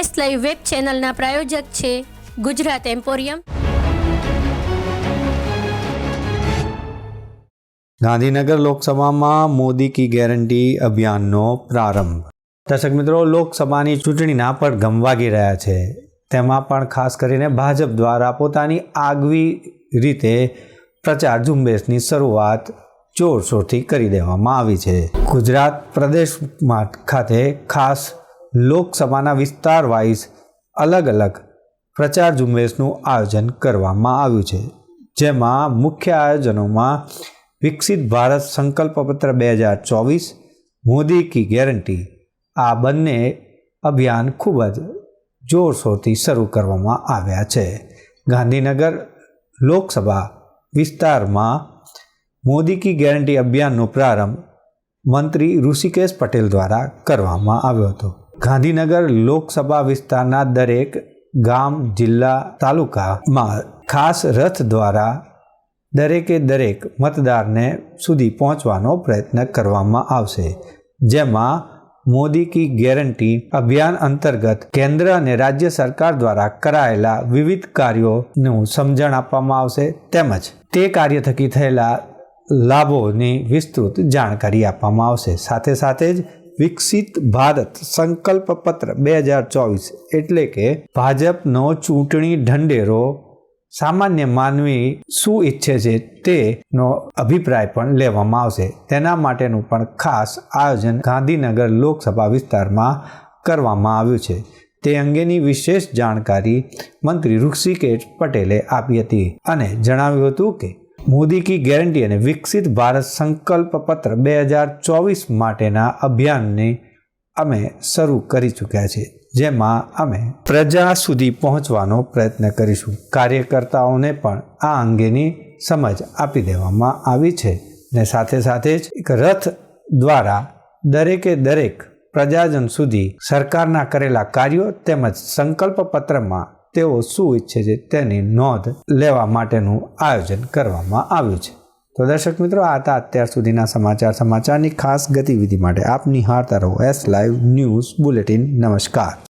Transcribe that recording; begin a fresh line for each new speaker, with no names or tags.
S live web ચેનલના પ્રાયોજક છે Gujarat emporium.
Gandhinagar લોકસભામાં મોદી કી ગેરંટી અભિયાનનો પ્રારંભ. દર્શક મિત્રો, લોકસભાની ચૂંટણીના પણ ગમવાગી રહ્યા છે. તેમાં પણ ખાસ કરીને ભાજપ દ્વારા પોતાની આગવી રીતે પ્રચાર ઝુંબેશની શરૂઆત જોરશોરથી કરી દેવામાં આવી છે. ગુજરાત પ્રદેશમાં ખાતે ખાસ લોકસભાના વિસ્તાર વાઇઝ અલગ અલગ પ્રચાર ઝુંબેશનું આયોજન કરવામાં આવ્યું છે. જેમાં મુખ્ય આયોજનોમાં વિકસિત ભારત સંકલ્પ પત્ર બે હજાર ચોવીસ, મોદી કી ગેરંટી, આ બંને અભિયાન ખૂબ જ જોરશોરથી શરૂ કરવામાં આવ્યા છે. ગાંધીનગર લોકસભા વિસ્તારમાં મોદી કી ગેરંટી અભિયાનનો પ્રારંભ મંત્રી ઋષિકેશ પટેલ દ્વારા કરવામાં આવ્યો હતો. ગાંધીનગર લોકસભા વિસ્તારના દરેક ગામ, જિલ્લા, તાલુકામાં ખાસ રથ દ્વારા દરેકે દરેક મતદારને સુધી પહોંચવાનો પ્રયત્ન કરવામાં આવશે. જેમાં મોદી કી ગેરંટી અભિયાન અંતર્ગત કેન્દ્ર અને રાજ્ય સરકાર દ્વારા કરાયેલા વિવિધ કાર્યોનું સમજણ આપવામાં આવશે. તેમજ તે કાર્ય થકી થયેલા લાભોની વિસ્તૃત જાણકારી આપવામાં આવશે. સાથે સાથે જ વિકસિત ભારત સંકલ્પ પત્ર બે હજાર ચોવીસ એટલે કે ભાજપનો ચૂંટણી ઢંઢેરો સામાન્ય માનવી શું ઈચ્છે છે તેનો અભિપ્રાય પણ લેવામાં આવશે. તેના માટેનું પણ ખાસ આયોજન ગાંધીનગર લોકસભા વિસ્તારમાં કરવામાં આવ્યું છે. તે અંગેની વિશેષ જાણકારી મંત્રી ઋષિકેશ પટેલે આપી હતી અને જણાવ્યું હતું કે મોદી કી ગેરંટી અને વિકસિત ભારત સંકલ્પ પત્ર બે હજાર ચોવીસ માટેના અભિયાનને અમે શરૂ કરી ચૂક્યા છે, જેમાં અમે પ્રજા સુધી પહોંચવાનો પ્રયત્ન કરીશું. કાર્યકર્તાઓને પણ આ અંગેની સમજ આપી દેવામાં આવી છે ને સાથે સાથે જ એક રથ દ્વારા દરેકે દરેક પ્રજાજન સુધી સરકારના કરેલા કાર્યો તેમજ સંકલ્પ પત્રમાં તેઓ શું ઈચ્છે છે તેની નોંધ લેવા માટેનું આયોજન કરવામાં આવ્યું છે. તો દર્શક મિત્રો, આ હતા અત્યાર સુધીના સમાચાર. સમાચારની ખાસ ગતિવિધિ માટે આપ નિહાળતા રહો એસ લાઈવ ન્યૂઝ બુલેટિન નમસ્કાર.